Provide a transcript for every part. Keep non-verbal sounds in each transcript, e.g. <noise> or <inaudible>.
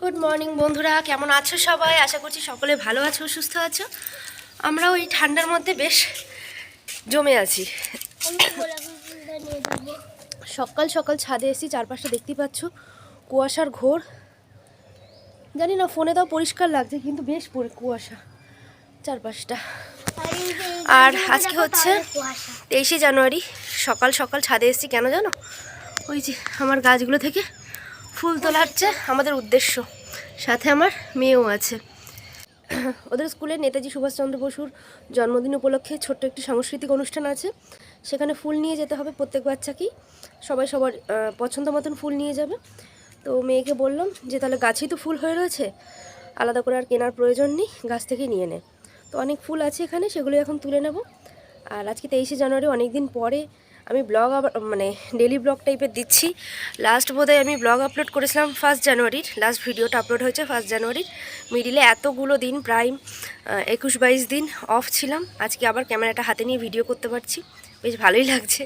Good morning বন্ধুরা। কেমন আছো সবাই? আশা করছি সকলে ভালো আছো, সুস্থ আছো। আমরা ওই ঠান্ডার মধ্যে বেশ জমে আছি। সকাল সকাল ছাদে এসেছি, চারপাশটা দেখতে পাচ্ছ। কুয়াশার ঘোর। জানি না, ফোনে তাও পরিষ্কার লাগছে, কিন্তু বেশ পরি- কুয়াশা, চারপাশটা। আর আজকে হচ্ছে তেইশে জানুয়ারি। সকাল সকাল ছাদে এসেছি, কেন জানো? ওই যে আমার গাছগুলো থেকে ফুল তোলা হচ্ছে আমাদের উদ্দেশ্য। সাথে আমার মেয়েও আছে। ওদের স্কুলে নেতাজি সুভাষচন্দ্র বসুর জন্মদিন উপলক্ষে ছোট্ট একটি সাংস্কৃতিক অনুষ্ঠান আছে। সেখানে ফুল নিয়ে যেতে হবে, প্রত্যেক বাচ্চাকেই। সবাই সবার পছন্দ মতন ফুল নিয়ে যাবে। তো মেয়েকে বললাম যে, তাহলে গাছেই তো ফুল হয়ে রয়েছে। আলাদা করে আর কেনার প্রয়োজন নেই, গাছ থেকে নিয়ে নে। তো অনেক ফুল আছে এখানে সেগুলো এখন তুলে নেব। আর আজকে তেইশে জানুয়ারি অনেক দিন পরে আমি ব্লগ মানে ডেলি ব্লগ টাইপের দিচ্ছি। লাস্ট বোধহয় আমি ব্লগ আপলোড করেছিলাম ফার্স্ট জানুয়ারির লাস্ট ভিডিওটা আপলোড হয়েছে ফার্স্ট জানুয়ারির মিডিলে এতগুলো দিন, প্রায় একুশ বাইশ দিন অফ ছিলাম। আজকে আবার ক্যামেরাটা হাতে নিয়ে ভিডিও করতে পারছি। বেশ ভালোই লাগছে।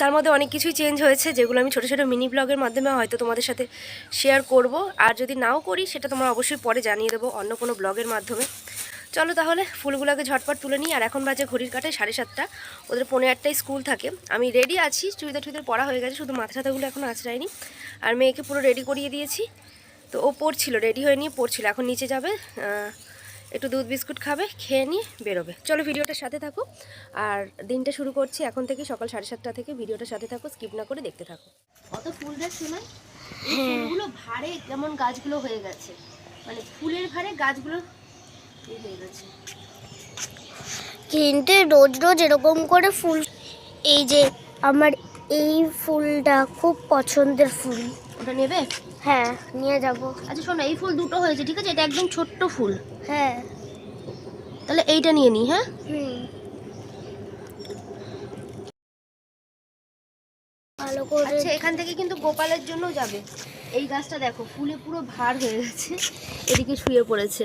তার মধ্যে অনেক কিছুই চেঞ্জ হয়েছে, যেগুলো আমি ছোটো ছোটো মিনি ব্লগের মাধ্যমে হয়তো তোমাদের সাথে শেয়ার করব। আর যদি নাও করি, সেটা তোমরা অবশ্যই পরে জানিয়ে দেবো অন্য কোনো ব্লগের মাধ্যমে। চলো তাহলে ফুলগুলোকে ঝটপট তুলে নিই। আর এখন বাজে ঘড়ির কাটে সাড়ে সাতটা। ওদের পনেরো আটটায় স্কুল থাকে। আমি রেডি আছি। চুড়িদার টুইদার পড়া হয়ে গেছে শুধু মাথা টাথাগুলো এখন আঁচড়ায়নি আর মেয়েকে পুরো রেডি করিয়ে দিয়েছি। তো ও পড়ছিল রেডি হয়ে নিয়ে পড়ছিল। এখন নিচে যাবে একটু দুধ বিস্কুট খাবে খেয়ে নিয়ে বেরোবে। চলো ভিডিওটার সাথে থাকো। আর দিনটা শুরু করছি এখন থেকে সকাল সাড়ে সাতটা থেকে। ভিডিওটার সাথে থাকো স্কিপ না করে দেখতে থাকো। অত ফুল শোনায় এই ফুলগুলো ভারে যেমন গাছগুলো হয়ে গেছে। মানে ফুলের ভারে গাছগুলো কিন্তু রোজ রোজ এরকম করে ফুল এই যে আমার এই ফুলটা খুব পছন্দের ফুল। ওটা নেবে? হ্যাঁ নিয়ে যাব। আচ্ছা শোনো এই ফুল দুটো হয়েছে ঠিক আছে? এটা একদম ছোট্ট ফুল। হ্যাঁ। তাহলে এইটা নিয়ে নিই হ্যাঁ? হুম। ভালো করে আচ্ছা এখান থেকে কিন্তু গোপালের জন্য যাবে। এই গাছটা দেখো ফুলে পুরো ভার হয়ে গেছে এদিকে শুয়ে পড়েছে।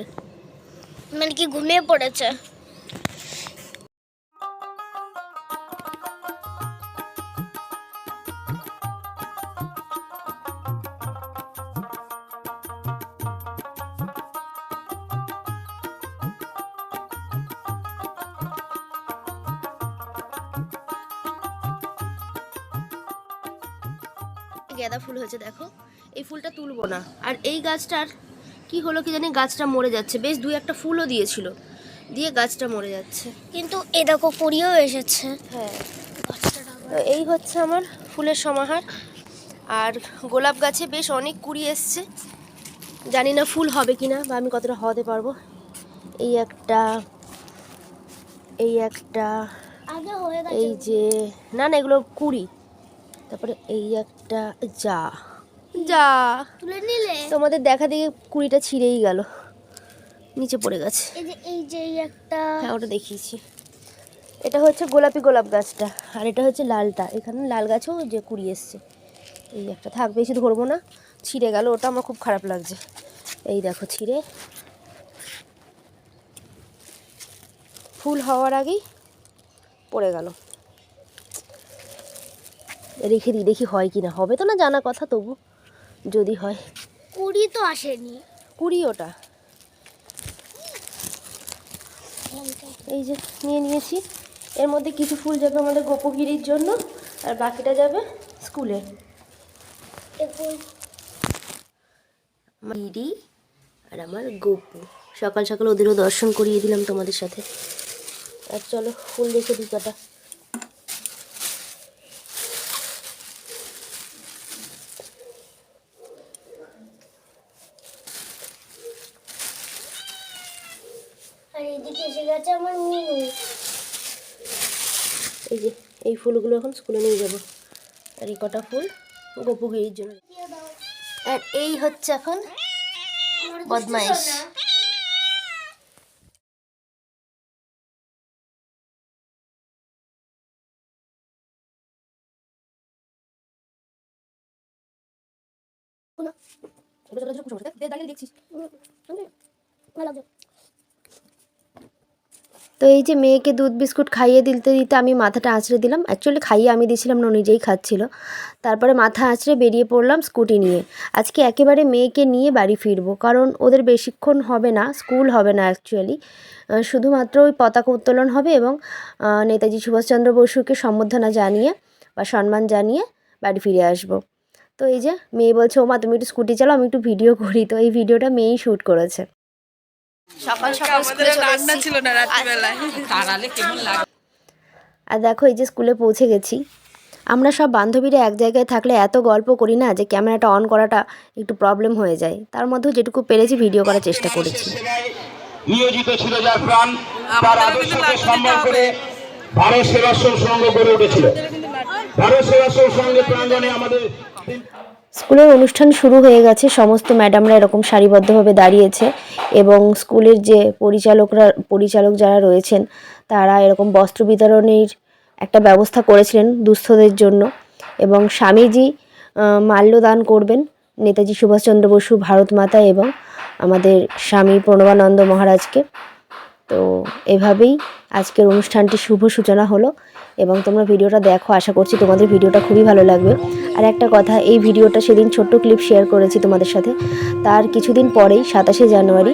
মানে কি ঘুমিয়ে পড়েছে? গাঁদা ফুল হয়েছে, দেখো। এই ফুলটা তুলবো না। আর এই গাছটার কি হলো কি জানি গাছটা মরে যাচ্ছে। বেশ দুই একটা ফুলও দিয়েছিল। দিয়ে গাছটা মরে যাচ্ছে। কিন্তু এ দেখো কুড়িও এসেছে। হ্যাঁ। এই হচ্ছে আমার ফুলের সমাহার। আর গোলাপ গাছে বেশ অনেক কুড়ি এসছে। জানি না ফুল হবে কি না বা আমি কতটা হতে পারব। এই একটা এই একটা এই যে না না এগুলো কুড়ি। তারপরে এই একটা যা। যা। তুলে নিলে? তোমাদের দেখা দেখে কুড়িটা ছিঁড়েই গেল। নিচে পড়ে গেছে। এই যে এই যে একটা। হ্যাঁ ওটা দেখিয়েছি। এটা হচ্ছে গোলাপি গোলাপ গাছটা আর এটা হচ্ছে লালটা। এখানে লাল গাছও যে কুড়ি এসছে। এই একটা থাক বেশি ধরবো না। ছিঁড়ে গেল ওটা আমার খুব খারাপ লাগছে। এই দেখো ছিঁড়ে। ফুল হওয়ার আগেই পড়ে গেল। রেখে দিই দেখি হয় কি না হবে তো না জানা কথা তবু। যদি হয়। কুড়ি তো আসেনি। কুড়ি ওটা। এই যে নিয়ে নিয়েছি। এর মধ্যে কিছু ফুল যাবে আমাদের গোপগিরির জন্য আর বাকিটা যাবে স্কুলে। আমার আর আমার গপু। সকাল সকাল ওদেরও দর্শন করিয়ে দিলাম তোমাদের সাথে। আর চলো ফুল দেখে দিই কটা আর এদিকে এসে গেছে আমার মিনু। এই যে এই ফুলগুলো এখন স্কুলে নিয়ে যাব। আর এই কটা ফুল গোপুগিরির জন্য। আর এই হচ্ছে এখন বদমাইশ। ছোট ছোট ছোট দাঁড়িয়ে দেখছিস। ভালো লাগছে তো এই যে মেয়েকে দুধ বিস্কুট খাইয়ে দিতে দিতে আমি মাথাটা আঁচড়ে দিলাম। অ্যাকচুয়ালি খাইয়ে আমি দিয়েছিলাম, না নিজেই খাচ্ছিল। তারপরে মাথা আঁচড়ে বেরিয়ে পড়লাম স্কুটি নিয়ে। আজকে একেবারে মেয়েকে নিয়ে বাড়ি ফিরবো, কারণ ওদের বেশিক্ষণ হবে না, স্কুল হবে না অ্যাকচুয়ালি শুধুমাত্র ওই পতাকা উত্তোলন হবে এবং নেতাজি সুভাষচন্দ্র বসুকে সম্বর্ধনা জানিয়ে বা সম্মান জানিয়ে বাড়ি ফিরে আসব। তো এই যে মেয়ে বলছে ও মা তুমি একটু স্কুটি চালাও, আমি একটু ভিডিও করি। তো এই ভিডিওটা মেয়েই শ্যুট করেছে। সকাল সকাল স্কুলে রান্না ছিল না রাত্রিবেলায়। তাড়ালে কেমন লাগে আর দেখো এই যে স্কুলে পৌঁছে গেছি। আমরা সব বান্ধবীরা এক জায়গায় থাকলে এত গল্প করি না যে ক্যামেরাটা অন করাটা একটু প্রবলেম হয়ে যায়। তার মধ্যেও যেটুকু পেরেছি ভিডিও করার চেষ্টা করেছি। নিয়োজিত ছিল যার প্রাণ তার আদর্শকে সম্মান করে ভারত সেবাশ্রম সংঘ গড়ে উঠেছিল। ভারত সেবাশ্রম সংঘের প্রাঙ্গণে আমাদের স্কুলের অনুষ্ঠান শুরু হয়ে গেছে। সমস্ত ম্যাডামরা এরকম সারিবদ্ধভাবে দাঁড়িয়েছে এবং স্কুলের যে পরিচালকরা, পরিচালক যারা রয়েছেন, তারা এরকম বস্ত্র বিতরণের একটা ব্যবস্থা করেছিলেন দুস্থদের জন্য এবং স্বামীজি মাল্যদান করবেন নেতাজি সুভাষচন্দ্র বসু ভারত মাতা এবং আমাদের স্বামী প্রণবানন্দ মহারাজকে। তো এভাবেই আজকের অনুষ্ঠানটি শুভ সূচনা হলো। এবং তোমরা ভিডিওটা দেখো, আশা করছি তোমাদের ভিডিওটা খুবই ভালো লাগবে। আর একটা কথা, এই ভিডিওটা সেদিন ছোট্ট ক্লিপ শেয়ার করেছি তোমাদের সাথে। তার কিছুদিন পরেই সাতাশে জানুয়ারি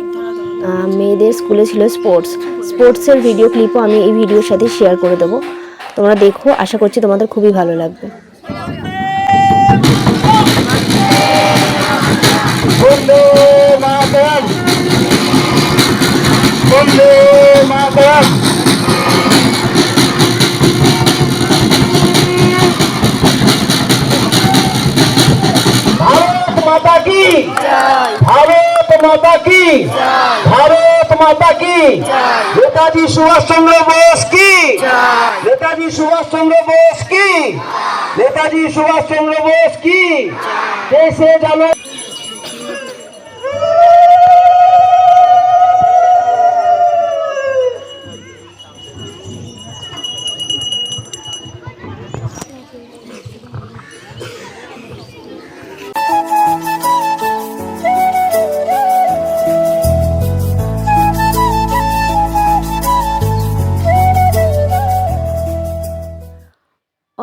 মেয়েদের স্কুলে ছিল স্পোর্টস স্পোর্টসের ভিডিও ক্লিপও আমি এই ভিডিওর সাথে শেয়ার করে দেবো। তোমরা দেখো, আশা করছি তোমাদের খুবই ভালো লাগবে। মাতা কি? ভারত মাতা কি? নেতাজি সুভাষ চন্দ্র বোস কি? নেতাজি সুভাষ চন্দ্র বোস কি? নেতাজি সুভাষ চন্দ্র বোস কি? দেশে জানো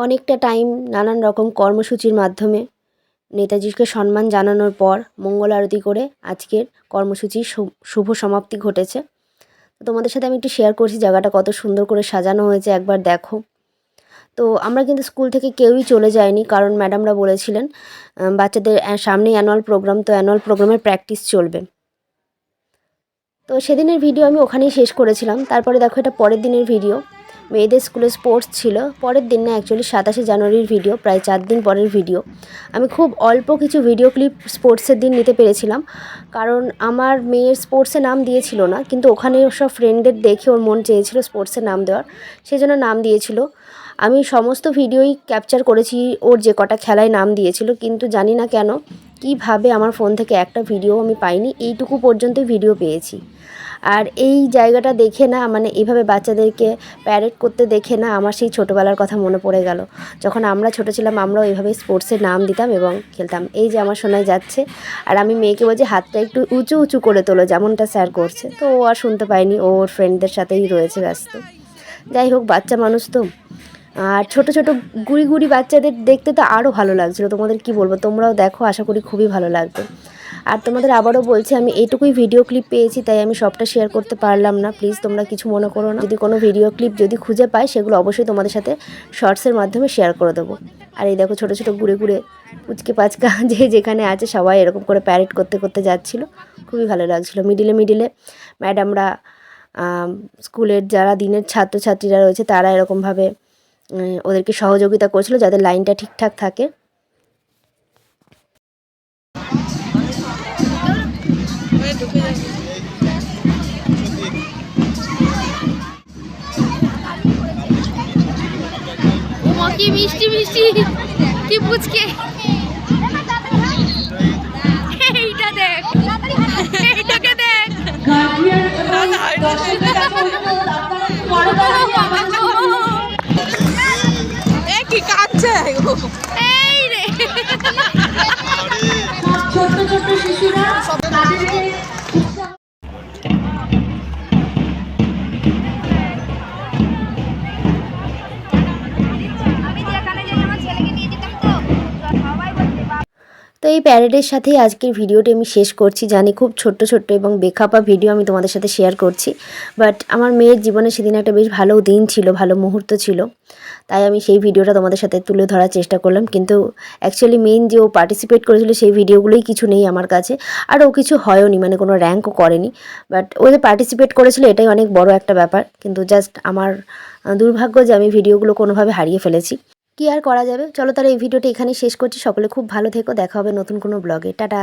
অনেকটা টাইম নানান রকম কর্মসূচির মাধ্যমে নেতাজিকে সম্মান জানানোর পর মঙ্গল আরতি করে আজকের কর্মসূচির শুভ সমাপ্তি ঘটেছে। তোমাদের সাথে আমি একটু শেয়ার করছি, জায়গাটা কত সুন্দর করে সাজানো হয়েছে, একবার দেখো। তো আমরা কিন্তু স্কুল থেকে কেউই চলে যায়নি, কারণ ম্যাডামরা বলেছিলেন বাচ্চাদের সামনে অ্যানুয়াল প্রোগ্রাম তো অ্যানুয়াল প্রোগ্রামের প্র্যাকটিস চলবে। তো সেদিনের ভিডিও আমি ওখানেই শেষ করেছিলাম। তারপরে দেখো এটা পরের দিনের ভিডিও মেয়েদের স্কুলে স্পোর্টস ছিল। পরের দিন না অ্যাকচুয়ালি সাতাশে জানুয়ারির ভিডিও প্রায় চার দিন পরের ভিডিও আমি খুব অল্প কিছু ভিডিও ক্লিপ স্পোর্টসের দিন নিতে পেরেছিলাম। কারণ আমার মেয়ের স্পোর্টসে নাম দিয়েছিল না, কিন্তু ওখানে সব ফ্রেন্ডদের দেখে ওর মন চেয়েছিল স্পোর্টসে নাম দেওয়ার। সেই জন্য নাম দিয়েছিল। আমি সমস্ত ভিডিওই ক্যাপচার করেছি, ওর যে কটা খেলায় নাম দিয়েছিল, কিন্তু জানি না কেন, কীভাবে আমার ফোন থেকে একটা ভিডিও আমি পাইনি, এইটুকু পর্যন্ত ভিডিও পেয়েছি। আর এই জায়গাটা দেখে না মানে এইভাবে বাচ্চাদেরকে প্যারেড করতে দেখে না আমার সেই ছোটোবেলার কথা মনে পড়ে গেল। যখন আমরা ছোটো ছিলাম, আমরাও এইভাবে স্পোর্টসের নাম দিতাম এবং খেলতাম। এই যে আমার শোনায় যাচ্ছে, আর আমি মেয়েকে বলছি, হাতটা একটু উঁচু উঁচু করে তোলো, যেমনটা স্যার করছে। তো ও আর শুনতে পায়নি ওর ফ্রেন্ডদের সাথেই রয়েছে ব্যস্ত। যাই হোক, বাচ্চা মানুষ তো। আর ছোট ছোট গুড়ি গুড়ি বাচ্চাদের দেখতে তো আরও ভালো লাগছিল। তোমাদের কি বলব? তোমরাও দেখো, আশা করি খুবই ভালো লাগবে। আর তোমাদের আবারও বলছি, আমি এইটুকুই ভিডিও ক্লিপ পেয়েছি, তাই আমি সবটা শেয়ার করতে পারলাম না। প্লিজ তোমরা কিছু মনে করো না। যদি কোনো ভিডিও ক্লিপ যদি খুঁজে পাই, সেগুলো অবশ্যই তোমাদের সাথে শর্টসের মাধ্যমে শেয়ার করে দেবো। আর এই দেখো ছোটো ছোটো ঘুরে ঘুরে পুচকে পাচকা <laughs> যে যেখানে আছে, সবাই এরকম করে প্যারেড করতে করতে যাচ্ছিল। খুবই ভালো লাগছিল। মিডিলে মিডিলে ম্যাডামরা স্কুলের যারা দিনের ছাত্রছাত্রীরা রয়েছে, তারা এরকমভাবে ওদেরকে সহযোগিতা করছিল যাতে লাইনটা ঠিকঠাক থাকে। কি মিষ্টি মিষ্টি। কি পুচকে। এই প্যারেডের সাথেই আজকের ভিডিওটি আমি শেষ করছি। জানি খুব ছোট্ট ছোট্ট এবং বেখাপা ভিডিও আমি তোমাদের সাথে শেয়ার করছি। বাট আমার মেয়ের জীবনে সেদিন একটা বেশ ভালো দিন ছিল, ভালো মুহূর্ত ছিল। তাই আমি সেই ভিডিওটা তোমাদের সাথে তুলে ধরার চেষ্টা করলাম। কিন্তু অ্যাকচুয়ালি মেন যে ও পার্টিসিপেট করেছিল সেই ভিডিওগুলোই কিছু নেই আমার কাছে। আর ও কিছু হয়ওনি মানে কোনো র্যাঙ্কও করেনি। বাট ও যে পার্টিসিপেট করেছিল এটাই অনেক বড় একটা ব্যাপার। কিন্তু জাস্ট আমার দুর্ভাগ্য যে আমি ভিডিওগুলো কোনোভাবে হারিয়ে ফেলেছি। কি আর করা যাবে? চলো তাহলে এই ভিডিওটি এখানে শেষ করছি। সকলে খুব ভালো থেকো। দেখা হবে নতুন কোনো ব্লগে টাটা।